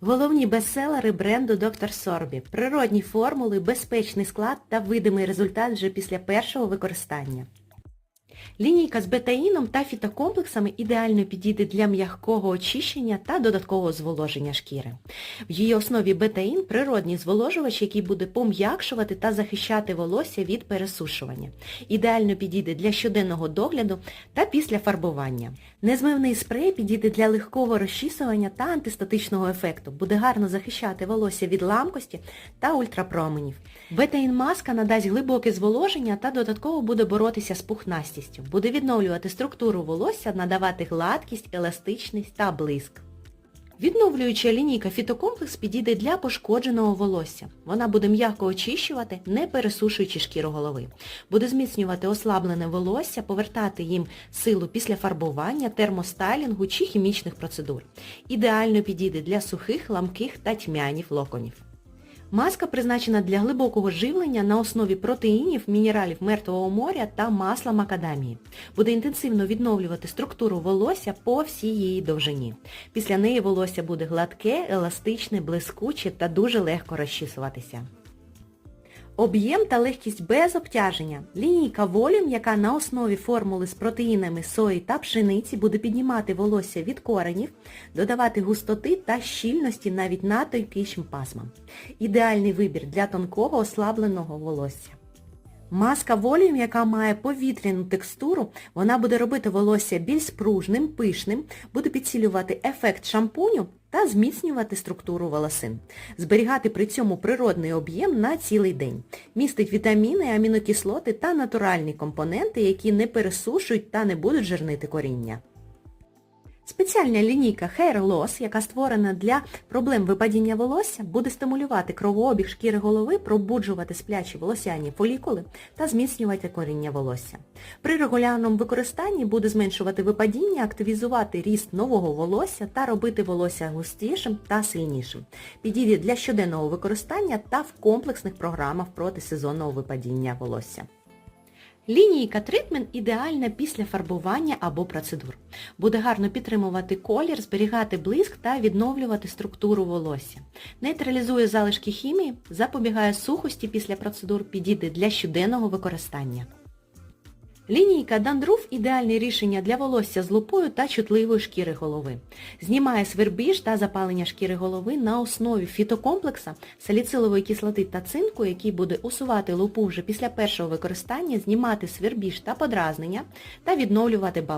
Головні бестселери бренду Dr. Сорбі. Природні формули, безпечний склад та видимий результат вже після першого використання. Лінійка з бетаїном та фітокомплексами ідеально підійде для м'якого очищення та додаткового зволоження шкіри. В її основі бетаїн – природній зволожувач, який буде пом'якшувати та захищати волосся від пересушування. Ідеально підійде для щоденного догляду та після фарбування. Незмивний спрей підійде для легкого розчісування та антистатичного ефекту. Буде гарно захищати волосся від ламкості та ультрапроменів. Бетаїн-маска надасть глибоке зволоження та додатково буде боротися з пухнастістю. Буде відновлювати структуру волосся, надавати гладкість, еластичність та блиск. Відновлююча лінійка фітокомплекс підійде для пошкодженого волосся. Вона буде м'яко очищувати, не пересушуючи шкіру голови. Буде зміцнювати ослаблене волосся, повертати їм силу після фарбування, термостайлінгу чи хімічних процедур. Ідеально підійде для сухих, ламких та тьмянів локонів. Маска призначена для глибокого живлення на основі протеїнів, мінералів мертвого моря та масла макадамії. Буде інтенсивно відновлювати структуру волосся по всій її довжині. Після неї волосся буде гладке, еластичне, блискуче та дуже легко розчісуватися. Об'єм та легкість без обтяження. Лінійка Volume, яка на основі формули з протеїнами сої та пшениці буде піднімати волосся від коренів, додавати густоти та щільності навіть на тонкішим пасмам. Ідеальний вибір для тонкого ослабленого волосся. Маска Volume, яка має повітряну текстуру, вона буде робити волосся більш спружним, пишним, буде підсилювати ефект шампуню та зміцнювати структуру волосин. Зберігати при цьому природний об'єм на цілий день. Містить вітаміни, амінокислоти та натуральні компоненти, які не пересушують та не будуть жирнити коріння. Спеціальна лінійка Hair Loss, яка створена для проблем випадіння волосся, буде стимулювати кровообіг шкіри голови, пробуджувати сплячі волосяні фолікули та зміцнювати коріння волосся. При регулярному використанні буде зменшувати випадіння, активізувати ріст нового волосся та робити волосся густішим та сильнішим. Підійде для щоденного використання та в комплексних програмах проти сезонного випадіння волосся. Лінійка тритмен ідеальна після фарбування або процедур. Буде гарно підтримувати колір, зберігати блиск та відновлювати структуру волосся. Нейтралізує залишки хімії, запобігає сухості після процедур, підійде для щоденного використання. Лінійка Дандруф – ідеальне рішення для волосся з лупою та чутливої шкіри голови. Знімає свербіж та запалення шкіри голови на основі фітокомплекса, саліцилової кислоти та цинку, який буде усувати лупу вже після першого використання, знімати свербіж та подразнення та відновлювати баланс.